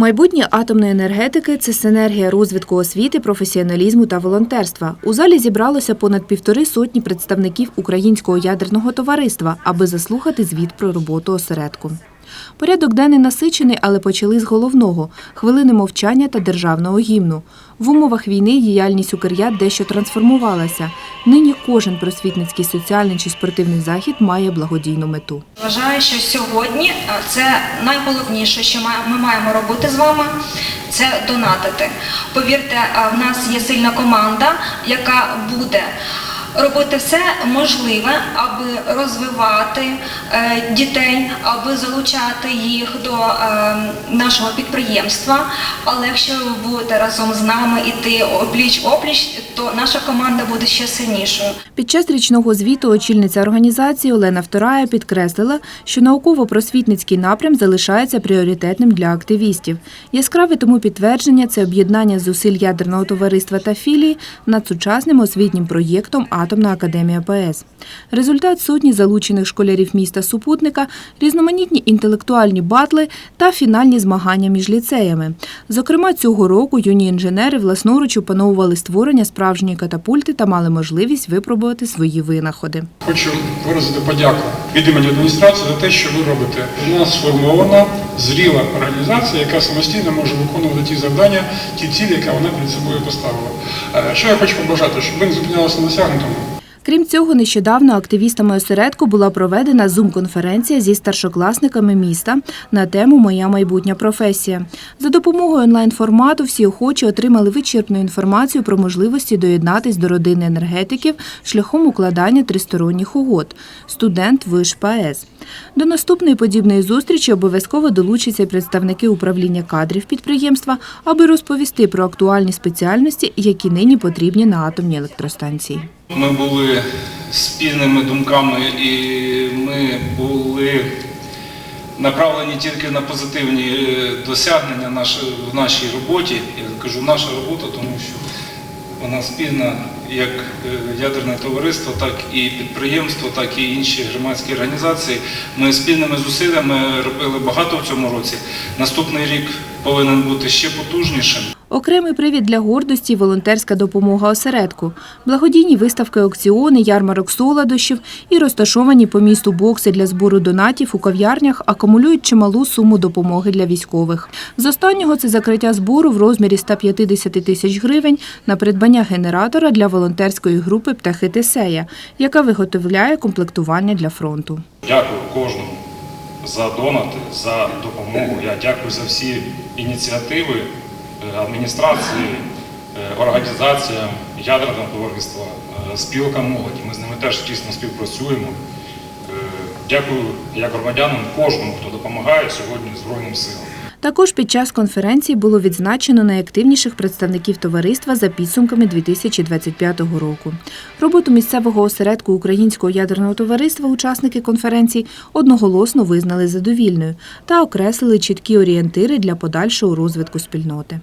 Майбутнє атомної енергетики це синергія розвитку освіти, професіоналізму та волонтерства. У залі зібралося понад півтори сотні представників українського ядерного товариства, аби заслухати звіт про роботу осередку. Порядок денний насичений, але почали з головного хвилини мовчання та державного гімну. В умовах війни діяльність Укряд дещо трансформувалася. Нині кожен просвітницький, соціальний чи спортивний захід має благодійну мету. Вважаю, що сьогодні е, це найголовніше, що ми маємо робити з вами, це донатити. Повірте, е, в нас є сильна команда, яка буде робити все можливе, аби розвивати е, дітей, аби залучати їх до е, нашого підприємства. Але якщо ви будете разом з нами іти опліч опліч, то наша команда буде ще сильнішою. Під час річного звіту очільниця організації Олена Вторая підкреслила, що науково-просвітницький напрям залишається пріоритетним для активістів. Яскраве тому підтвердження це об'єднання зусиль ядерного товариства та філії над сучасним освітнім проєктом Атомна академія ПС. Результат сотні залучених школярів міста супутника, різноманітні інтелектуальні батли та фінальні змагання між ліцеями. Зокрема, цього року юні інженери власноруч опановували створення справжньої катапульти та мали можливість випробувати свої винаходи. Хочу виразити подяку від імені адміністрації за те, що ви робите. У нас сформована зріла організація, яка самостійно може виконувати ті завдання, ті цілі, які вона перед собою поставила. Е, Що я хочу побажати, щоб ви не зупинялися на досягнутому. Крім цього, нещодавно активістами осередку була проведена зум-конференція зі старшокласниками міста на тему Моя майбутня професія. За допомогою онлайн-формату всі охочі отримали вичерпну інформацію про можливості доєднатись до родини енергетиків шляхом укладання тристоронніх угод. Студент Виш ПАЕС. До наступної подібної зустрічі обов'язково долучаться представники управління кадрів підприємства, аби розповісти про актуальні спеціальності, які нині потрібні на атомній електростанції. Ми були спільними думками і ми були направлені тільки на позитивні е, досягнення в нашій роботі. Я кажу наша робота, тому що вона спільна як е, ядерне товариство, так і підприємство, так і інші громадські організації. Ми спільними зусиллями робили багато в цьому році. Наступний рік повинен бути ще потужнішим. Окремий привід для гордості – волонтерська допомога осередку. Благодійні виставки аукціони, ярмарок солодощів і розташовані по місту бокси для збору донатів у кав'ярнях акумулюють чималу суму допомоги для військових. З останнього це закриття збору в розмірі 150 тисяч гривень на придбання генератора для волонтерської групи «Птахи Тесея», яка виготовляє комплектування для фронту. Дякую кожному за донати, за допомогу. Я дякую за всі ініціативи адміністрації, е, організаціям, ядерного товариства, спілкам спілка молоді. Ми з ними теж тісно співпрацюємо. Е, Дякую як громадянам кожному, хто допомагає сьогодні Збройним силам. Також під час конференції було відзначено найактивніших представників товариства за підсумками 2025 року. Роботу місцевого осередку Українського ядерного товариства учасники конференції одноголосно визнали задовільною та окреслили чіткі орієнтири для подальшого розвитку спільноти.